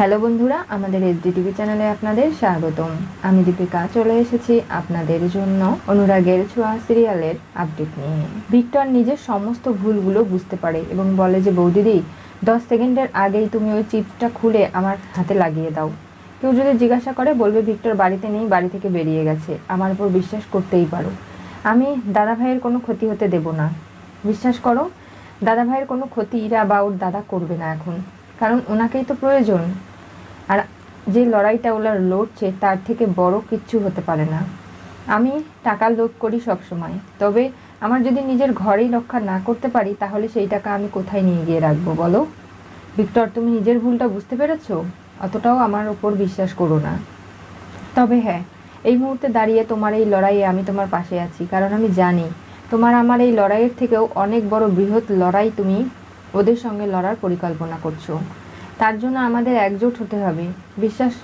Hello বন্ধুরা, আমাদের SD TV চ্যানেলে আপনাদের স্বাগতম। আমি দীপিকা, চলে এসেছি আপনাদের জন্য অনুরাগের ছোঁয়া সিরিয়ালের আপডেট নিয়ে। ভিক্টর নিজের সমস্ত ভুলগুলো বুঝতে পারে এবং বলে যে, বৌদিদি, দশ সেকেন্ডের আগেই তুমি ওই চিপটা খুলে আমার হাতে লাগিয়ে দাও। কেউ যদি জিজ্ঞাসা করে, বলবে, ভিক্টর বাড়িতে নেই, বাড়ি থেকে বেরিয়ে গেছে। আমার উপর বিশ্বাস করতেই পারো। আমি দাদা ভাইয়ের কোনো ক্ষতি হতে দেব না। বিশ্বাস করো দাদা ভাইয়ের কোনো ক্ষতি ইরা বা ওর দাদা করবে না এখন। কারণ ওনাকেই তো প্রয়োজন। যে লড়াইটা ওরা লড়ছে, তার থেকে বড় কিচ্ছু হতে পারে না। আমি টাকা লোভ করি সব সময় তবে আমার যদি নিজের ঘরেই রক্ষা না করতে পারি, তাহলে সেই টাকা আমি কোথায় নিয়ে গিয়ে রাখব বলো? ভিক্টর, তুমি নিজের ভুলটা বুঝতে পেরেছ? অতটাও আমার ওপর বিশ্বাস করো না। তবে হ্যাঁ এই মুহূর্তে দাঁড়িয়ে তোমার এই লড়াইয়ে আমি তোমার পাশে আছি, কারণ আমি জানি তোমার আমার এই লড়াইয়ের থেকেও অনেক বড় বৃহৎ লড়াই তুমি ওদের সঙ্গে লড়ার পরিকল্পনা করছ। তার জন্য আমাদের একজোট হতে হবে। বিশ্বাস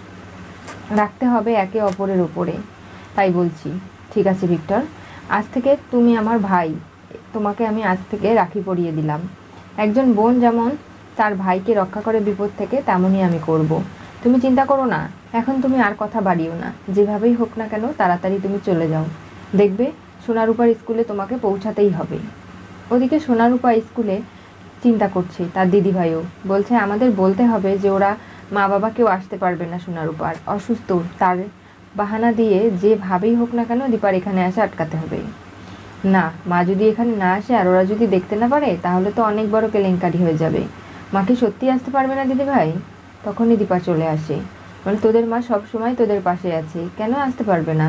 রাখতে হবে একে অপরের ওপরে তাই বলছি, ঠিক আছে, ভিক্টর। আজ থেকে তুমি আমার ভাই। তোমাকে আমি আজ থেকে রাখি পরিয়ে দিলাম। একজন বোন যেমন তার ভাইকে রক্ষা করে বিপদ থেকে, তেমনই আমি করব। তুমি চিন্তা করো না, এখন তুমি আর কথা বাড়িও না। যেভাবেই হোক না কেন, তাড়াতাড়ি তুমি চলে যাও। দেখবে, সোনারূপার স্কুলে তোমাকে পৌঁছাতেই হবে। ওদিকে সোনারূপা স্কুলে চিন্তা করছে, তার দিদিভাইও। বলছে, আমাদের বলতে হবে যে ওরা মা বাবা কেউ আসতে পারবে না সোনারূপার অসুস্থ, তার বাহানা দিয়ে যেভাবেই হোক না কেন দীপার এখানে আসে আটকাতে হবে। না, মা যদি এখানে না আসে আর ওরা যদি দেখতে না পারে, তাহলে তো অনেক বড় কেলেঙ্কারি হয়ে যাবে। মা কি সত্যি আসতে পারবে না দিদি ভাই তখনই দীপা চলে আসে। মানে তোদের মা সব সময় তোদের পাশে আছে, কেন আসতে পারবে না?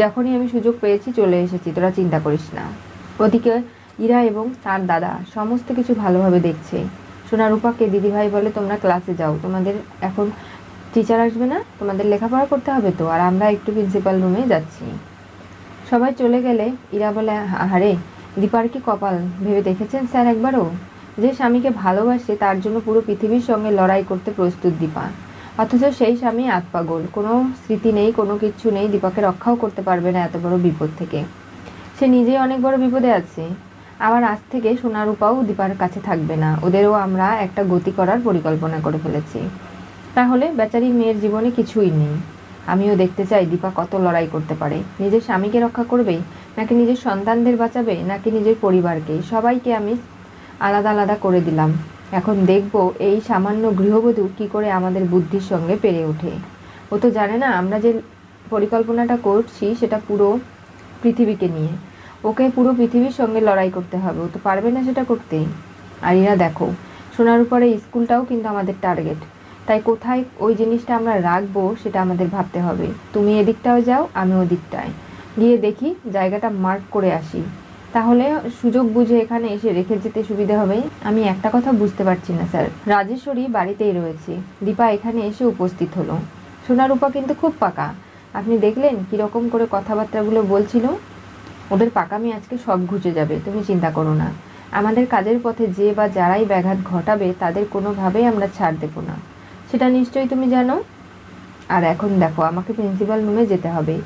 যখনই আমি সুযোগ পেয়েছি চলে এসেছি, তোরা চিন্তা করিস না। ওদিকে ইরা এবং তার দাদা সমস্ত কিছু ভালোভাবে দেখছে। সোনা রূপাকে দিদিভাই বলে, তোমরা ক্লাসে যাও। তোমাদের এখন টিচার আসবে না, তোমাদের লেখাপড়া করতে হবে তো। আর আমরা একটু প্রিন্সিপাল রুমে যাচ্ছি। সবাই চলে গেলে ইরা বলে, আহারে, দীপার কি কপাল? ভেবে দেখেছেন স্যার একবারও? যে স্বামীকে ভালোবাসে, তার জন্য পুরো পৃথিবীর সঙ্গে লড়াই করতে প্রস্তুত দীপা। অথচ সেই স্বামী আতপাগল। কোনো স্মৃতি নেই, কোনো কিচ্ছু নেই। দীপাকে রক্ষাও করতে পারবে না এত বড় বিপদ থেকে। সে নিজেই অনেক বড় বিপদে আছে। আবার আজ থেকে সোনা রূপাও দীপার কাছে থাকবে না। ওদেরও আমরা একটা গতি করার পরিকল্পনা করে ফেলেছি। তাহলে বেচারি মেয়ের জীবনে কিছুই নেই। আমিও দেখতে চাই দীপা কত লড়াই করতে পারে। নিজের স্বামীকে রক্ষা করবে, নাকি নিজের সন্তানদের বাঁচাবে, নাকি নিজের পরিবারকে? সবাইকে আমি আলাদা আলাদা করে দিলাম। এখন দেখব এই সামান্য গৃহবধূ কি করে আমাদের বুদ্ধির সঙ্গে পেরে ওঠে। ও তো জানে না আমরা যে পরিকল্পনাটা করছি সেটা পুরো পৃথিবীকে নিয়ে। ওকে পুরো পৃথিবীর সঙ্গে লড়াই করতে হবে। ও তো পারবে না সেটা করতে আর এরা দেখো, সোনার উপরে স্কুলটাও কিন্তু আমাদের টার্গেট। তাই কোথায় ওই জিনিসটা আমরা রাখব সেটা আমাদের ভাবতে হবে। তুমি এদিকটাও যাও আমি ওদিকটায়। গিয়ে দেখি জায়গাটা মার্ক করে আসি। তাহলে সুযোগ বুঝে এখানে এসে রেখে যেতে সুবিধা হবে। আমি একটা কথা বুঝতে পারছি না, স্যার। রাজেশ্বরী বাড়িতেই রয়েছে। দীপা এখানে এসে উপস্থিত হলো। সোনারূপা কিন্তু খুব পাকা। আপনি দেখলেন কীরকম করে কথাবার্তাগুলো বলছিল? ওদের পাকামি আজকে সব ঘুচে যাবে, তুমি চিন্তা করো না। আমাদের কাজের পথে যে বা যারাই ব্যাঘাত ঘটাবে, তাদের কোনোভাবেই আমরা ছাড় দেবো না। সেটা নিশ্চয়ই তুমি জানো? আর এখন দেখো, আমাকে প্রিন্সিপাল রুমে যেতে হবে।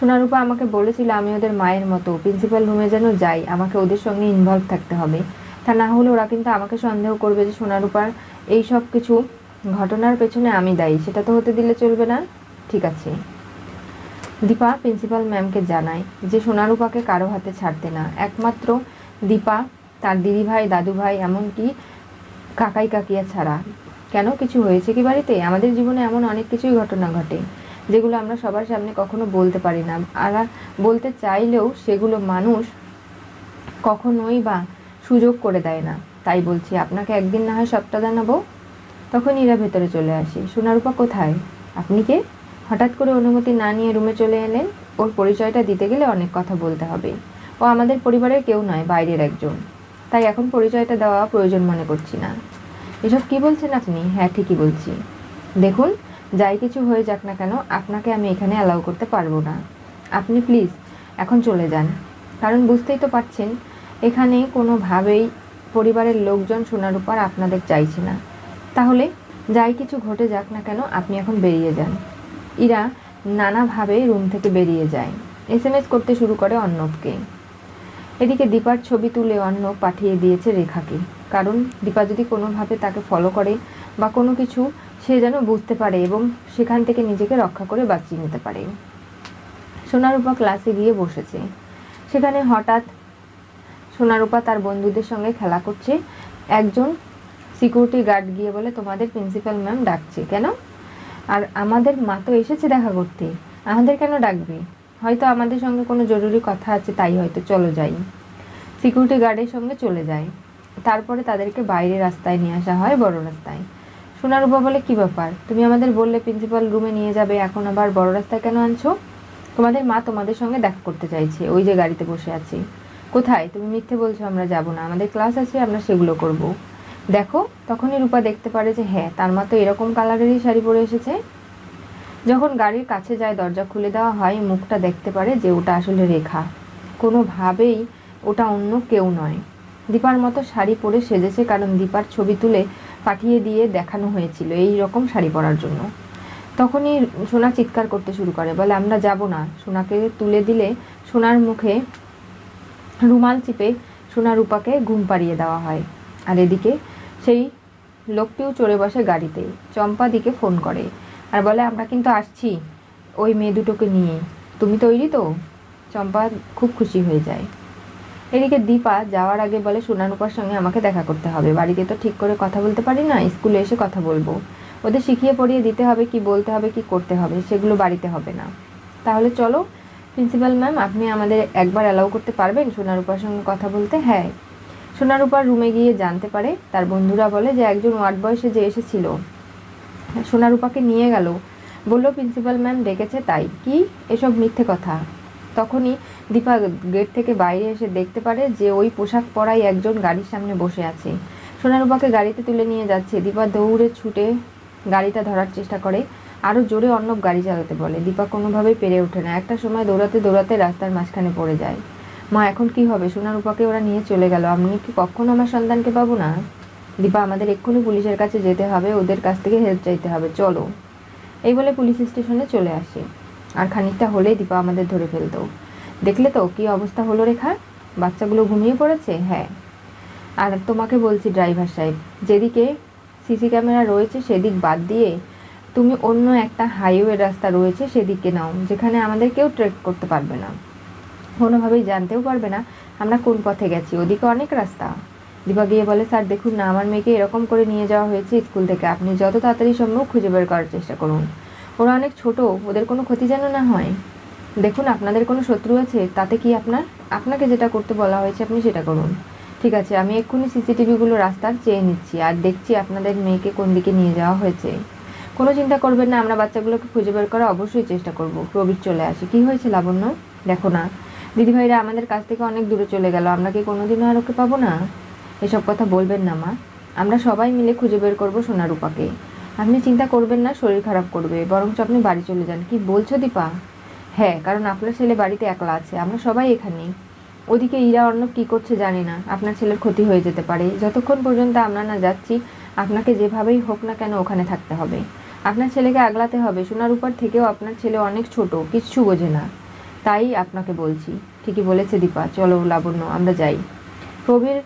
সোনারূপা আমাকে বলেছিল আমি ওদের মায়ের মতো প্রিন্সিপাল রুমে যেন যাই, আমাকে ওদের সঙ্গে ইনভলভ থাকতে হবে। তা না হলে ওরা কিন্তু আমাকে সন্দেহ করবে যে সোনারূপার এই সব কিছু ঘটনার পেছনে আমি দায়ী, সেটা তো হতে দিলে চলবে না। ঠিক আছে। দীপা প্রিন্সিপাল ম্যামকে জানায় যে সোনারূপাকে কারও হাতে ছাড়তে না। একমাত্র দীপা, তার দিদিভাই, দাদুভাই, এমনকি কাকাই, কাকিয়া ছাড়া। কেন কিছু হয়েছে কি বাড়িতে? আমাদের জীবনে এমন অনেক কিছুই ঘটনা ঘটে, যেগুলো আমরা সবার সামনে কখনো বলতে পারি না। আর বলতে চাইলেও সেগুলো মানুষ কখনোই বা সুযোগ করে দেয় না। তাই বলছি, আপনাকে একদিন না হয় সবটা জানাব? তখন ইরা ভেতরে চলে আসি। সোনারূপা কোথায়? আপনি কে? হঠাৎ করে অনুমতি না নিয়ে রুমে চলে এলেন। ওর পরিচয়টা দিতে গেলে অনেক কথা বলতে হবে। ও আমাদের পরিবারের কেউ নয়, বাইরের একজন। তাই এখন পরিচয়টা দেওয়া প্রয়োজন মনে করছি না। এসব কি বলছেন আপনি? হ্যাঁ ঠিকই বলছি। দেখুন, যাই কিছু হয়ে যাক না কেন, আপনাকে আমি এখানে অ্যালাউ করতে পারব না। আপনি প্লিজ এখন চলে যান। কারণ বুঝতেই তো পারছেন, এখানে কোনোভাবেই পরিবারের লোকজন সোনার উপর আপনাদের চাইছে না। তাহলে, যাই কিছু ঘটে যাক না কেন, আপনি এখন বেরিয়ে যান। ইরা নানাভাবে রুম থেকে বেরিয়ে যায়। এস এম এস করতে শুরু করে অর্ণবকে। এদিকে দীপার ছবি তুলে অর্ণব পাঠিয়ে দিয়েছে রেখাকে। কারণ দীপা যদি কোনোভাবে তাকে ফলো করে বা কোনো কিছু, সে যেন বুঝতে পারে এবং সেখান থেকে নিজেকে রক্ষা করে বাঁচিয়ে নিতে পারে। সোনারূপা ক্লাসে গিয়ে বসেছে। সেখানে হঠাৎ সোনারূপা তার বন্ধুদের সঙ্গে খেলা করছে। একজন সিকিউরিটি গার্ড গিয়ে বলে, তোমাদের প্রিন্সিপাল ম্যাম ডাকছে। কেন? আর আমাদের মা তো এসেছে দেখা করতে। আমাদের কেন ডাকবে? হয়তো আমাদের সঙ্গে কোনো জরুরি কথা আছে, তাই হয়তো চলো যাই। সিকিউরিটি গার্ডের সঙ্গে চলে যায়। তারপরে তাদেরকে বাইরে রাস্তায় নিয়ে আসা হয়, বড় রাস্তায়। সোনারূপা বলে, কি ব্যাপার? তুমি আমাদের বললে প্রিন্সিপাল রুমে নিয়ে যাবে, এখন আবার বড় রাস্তায় কেন আনছো? তোমাদের মা তোমাদের সঙ্গে দেখা করতে চাইছে, ওই যে গাড়িতে বসে আছে। কোথায়? তুমি মিথ্যে বলছো, আমরা যাব না। আমাদের ক্লাস আছে, আমরা সেগুলো করব। দেখো, তখনই রূপা দেখতে পারে যে হ্যাঁ তার মা তো এরকম কালারেরই শাড়ি পরে এসেছে। যখন গাড়ির কাছে যায়, দরজা খুলে দেওয়া হয়, মুখটা দেখতে পারে যে ওটা আসলে রেখা। কোনোভাবেই ওটা অন্য কেউ নয়। দীপার মতো শাড়ি পরে সেজেছে কারণ দীপার ছবি তুলে পাঠিয়ে দিয়ে দেখানো হয়েছিল এই রকম শাড়ি পরার জন্য। তখনই সোনা চিৎকার করতে শুরু করে, বলে, আমরা যাব না। সোনাকে তুলে দিলে সোনার মুখে রুমাল চিপে সোনা রূপাকে ঘুম পাড়িয়ে দেওয়া হয়। আর এদিকে সেই লোকটিও চড়ে বসে গাড়িতে। চম্পা দিকে ফোন করে আর বলে, আমরা কিন্তু আসছি। ওই মেয়ে দুটোকে নিয়ে। তুমি তৈরি তো? চম্পা খুব খুশি হয়ে যায়। এদিকে দীপা যাওয়ার আগে বলে সোনারূপার সঙ্গে আমাকে দেখা করতে হবে। বাড়িতে তো ঠিক করে কথা বলতে পারি না, স্কুলে এসে কথা বলব। ওদের শিখিয়ে পড়িয়ে দিতে হবে, কি বলতে হবে, কি করতে হবে, সেগুলো বাড়িতে হবে না। তাহলে চলো, প্রিন্সিপাল ম্যাম, আপনি আমাদের একবার অ্যালাউ করতে পারবেন সোনারূপার সঙ্গে কথা বলতে? হ্যাঁ। সোনারূপার রুমে গিয়ে জানতে পারে, তার বন্ধুরা বলে যে একজন ওয়ার্ড বয়সে যে এসেছিল। সোনারূপাকে নিয়ে গেল। বলল, প্রিন্সিপাল ম্যাম ডেকেছে তাই। কি? এসব মিথ্যে কথা? তখনই দীপা গেট থেকে বাইরে এসে দেখতে পারে যে ওই পোশাক পরাই একজন গাড়ির সামনে বসে আছে। সোনারূপাকে গাড়িতে তুলে নিয়ে যাচ্ছে। দীপা দৌড়ে ছুটে গাড়িটা ধরার চেষ্টা করে। আরও জোরে অর্ণব গাড়ি চালাতে বলে। দীপা কোনোভাবেই পেরে ওঠে না। একটা সময় দৌড়াতে দৌড়াতে রাস্তার মাঝখানে পড়ে যায়। মা, এখন কি হবে? সোনারূপাকে ওরা নিয়ে চলে গেল। আমি কি কখনো আমার সন্তানকে পাবো না? দীপা, আমাদের এক্ষুনি পুলিশের কাছে যেতে হবে। ওদের কাছ থেকে হেল্প চাইতে হবে। চলো। এই বলে পুলিশ স্টেশনে চলে আসে। আর খানিকটা হলেই দীপা আমাদের ধরে ফেলতো। দেখলে তো, কি অবস্থা হলো রেখা? বাচ্চাগুলো ঘুমিয়ে পড়েছে? হ্যাঁ। আর তোমাকে বলছি, ড্রাইভার সাহেব, যেদিকে সিসি ক্যামেরা রয়েছে, সেদিক বাদ দিয়ে তুমি অন্য একটা হাইওয়ে রাস্তা রয়েছে, সেদিকে নাও, যেখানে আমাদের কেউ ট্রেক করতে পারবে না। কোনোভাবেই জানতেও পারবে না আমরা কোন পথে গেছি। ওদিকে অনেক রাস্তা। দীপা গিয়ে বলে, স্যার, দেখুন না, আমার মেয়েকে এরকম করে নিয়ে যাওয়া হয়েছে স্কুল থেকে। আপনি যত তাড়াতাড়ি সম্ভব খুঁজে বের করার চেষ্টা করুন। ওরা অনেক ছোট, ওদের কোনো ক্ষতি যেন না হয়। দেখুন, আপনাদের কোনো শত্রু আছে? তাতে কি আপনার, আপনাকে যেটা করতে বলা হয়েছে আপনি সেটা করুন। ঠিক আছে, আমি এক্ষুনি সিসিটিভিগুলো রাস্তার চেয়ে নিচ্ছি আর দেখছি আপনাদের মেয়েকে কোন দিকে নিয়ে যাওয়া হয়েছে। কোনো চিন্তা করবেন না, আমরা বাচ্চাগুলোকে খুঁজে বের করা অবশ্যই চেষ্টা করব। প্রবীর চলে আসে। কি হয়েছে, লাবণ্য? দেখো না। দিদিভাইরা আমাদের কাছ থেকে অনেক দূরে চলে গেল। আমরা কি কোনোদিনও আর ওকে পাবো না? এসব কথা বলবেন না মা। আমরা সবাই মিলে খুঁজে বের করব সোনারূপাকে। আপনি চিন্তা করবেন না, শরীর খারাপ করবে। বরঞ্চ আপনি বাড়ি চলে যান। কি বলছো দীপা? হ্যাঁ কারণ আপনার ছেলে বাড়িতে একলা আছে। আমরা সবাই এখানে। ওদিকে ইরা, অর্ণব কী করছে জানি না। আপনার ছেলের ক্ষতি হয়ে যেতে পারে। যতক্ষণ পর্যন্ত আমরা না যাচ্ছি, আপনাকে যেভাবেই হোক না কেন ওখানে থাকতে হবে। আপনার ছেলেকে আগলাতে হবে। সোনার উপর থেকেও আপনার ছেলে অনেক ছোট। কিচ্ছু বোঝে না। তাই আপনাকে বলছি, ঠিকই বলেছে দীপা, চলো লাবণ্য, আমরা যাই। প্রবীর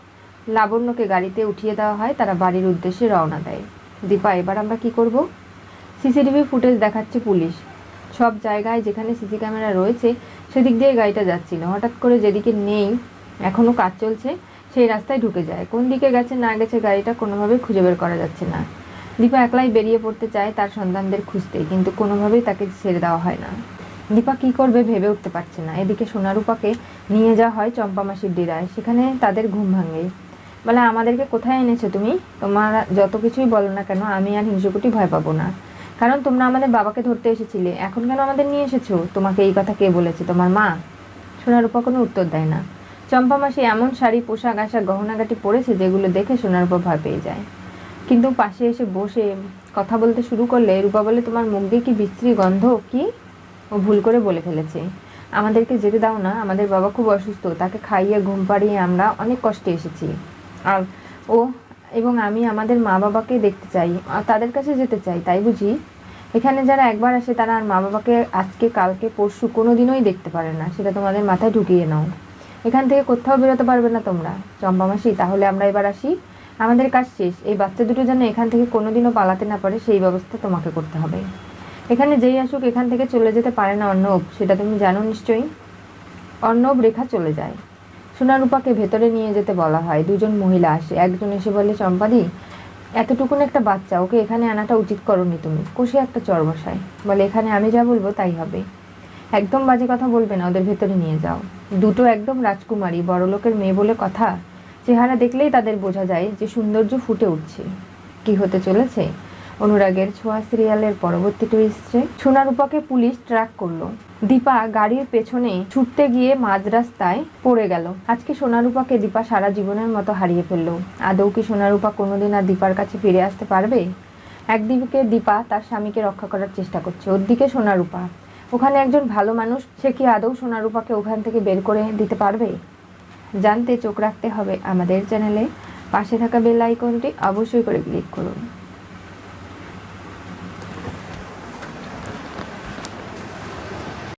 লাবণ্যকে গাড়িতে উঠিয়ে দেওয়া হয়, তারা বাড়ির উদ্দেশ্যে রওনা দেয়। দীপা, এবার আমরা কি করব? সিসিটিভি ফুটেজ দেখাচ্ছে পুলিশ। সব জায়গায় যেখানে সিসি ক্যামেরা রয়েছে, সেদিক দিয়ে গাড়িটা যাচ্ছিল হঠাৎ করে যেদিকে নেই এখনও কাজ চলছে, সেই রাস্তায় ঢুকে যায়। কোন দিকে গেছে না গেছে গাড়িটা কোনোভাবেই খুঁজে বের করা যাচ্ছে না। দীপা একলাই বেরিয়ে পড়তে চায় তার সন্তানদের খুঁজতে, কিন্তু কোনোভাবেই তাকে ছেড়ে দেওয়া হয় না। দীপা কী করবে ভেবে উঠতে পারছে না। এদিকে সোনারূপাকে নিয়ে যাওয়া হয় চম্পামাসির ডেরায়। সেখানে তাদের ঘুম ভাঙে। বলে, আমাদেরকে কোথায় এনেছো তুমি? তোমার যত কিছুই বলো না কেন, আমি আর হিংসুকুটি ভয় পাবো না। কারণ তোমরা আমাদের বাবাকে ধরতে এসেছিলে। এখন কেন আমাদের নিয়ে এসেছ? তোমাকে এই কথা কে বলেছে? তোমার মা? সোনারূপা কোনো উত্তর দেয় না। চম্পা মাসি এমন শাড়ি, পোশাক, আশাক, গহনাগাটি পরেছে যেগুলো দেখে সোনারূপা ভয় পেয়ে যায়। কিন্তু পাশে এসে বসে কথা বলতে শুরু করলে রূপা বলে, তোমার মুখ দিয়ে কি বিশ্রী গন্ধ? কি? ও ভুল করে বলে ফেলেছে। আমাদেরকে যেতে দাও না, আমাদের বাবা খুব অসুস্থ, তাকে খাইয়ে ঘুম পাড়িয়ে আমরা অনেক কষ্টে এসেছি। আর ও এবং আমি আমাদের মা বাবাকে দেখতে চাই তাদের কাছে যেতে চাই, তাই বুঝি? এখানে যারা একবার আসে তারা আর মা বাবাকে আজকে, কালকে, পরশু কোনো দিনই দেখতে পারে না, সেটা তোমাদের মাথায় ঢুকিয়ে নাও। এখান থেকে কোথাও বেরোতে পারবে না তোমরা, চম্পা মাসি, তাহলে আমরা এবার আসি। আমাদের কাজ শেষ, এই বাচ্চা দুটো যেন এখান থেকে কোনোদিনও পালাতে না পারে, সেই ব্যবস্থা তোমাকে করতে হবে। এখানে যেই আসুক এখান থেকে চলে যেতে পারে না অর্ণব, সেটা তুমি জানো নিশ্চয়ই। অর্ণব রেখা চলে যায়। সোনারূপাকে ভেতরে নিয়ে যেতে বলা হয়। দুজন মহিলা আসে। একজন এসে বলে, চম্পাদি, এতটুকুন একটা বাচ্চা, ওকে এখানে আনাটা উচিত করনি তুমি। কষে একটা চর বসায়। বলে, এখানে আমি যা বলব তাই হবে। একদম বাজে কথা বলবে না, ওদের ভেতরে নিয়ে যাও। দুটো একদম রাজকুমারী বড়লোকের মেয়ে বলে কথা। চেহারা দেখলেই তাদের বোঝা যায় যে সৌন্দর্য ফুটে উঠছে। কি হতে চলেছে? অনুরাগের ছোঁয়া সিরিয়ালের পরবর্তী টুইস্টে সোনারূপাকে পুলিশ ট্র্যাক করল। দীপা গাড়ির পেছনে ছুটতে গিয়ে মাঝ রাস্তায় পড়ে গেল। আজকে সোনারূপাকে দীপা সারা জীবনের মতো হারিয়ে ফেলল। আদৌ কি সোনারূপা কোনোদিন আর দীপার কাছে ফিরে আসতে পারবে? একদিকে দীপা তার স্বামীকে রক্ষা করার চেষ্টা করছে ওর দিকে সোনারূপা। ওখানে একজন ভালো মানুষ, সে কি আদৌ সোনারূপাকে ওখান থেকে বের করে দিতে পারবে? জানতে চোখ রাখতে হবে আমাদের চ্যানেলে। পাশে থাকা বেল আইকনটি অবশ্যই করে ক্লিক করুন।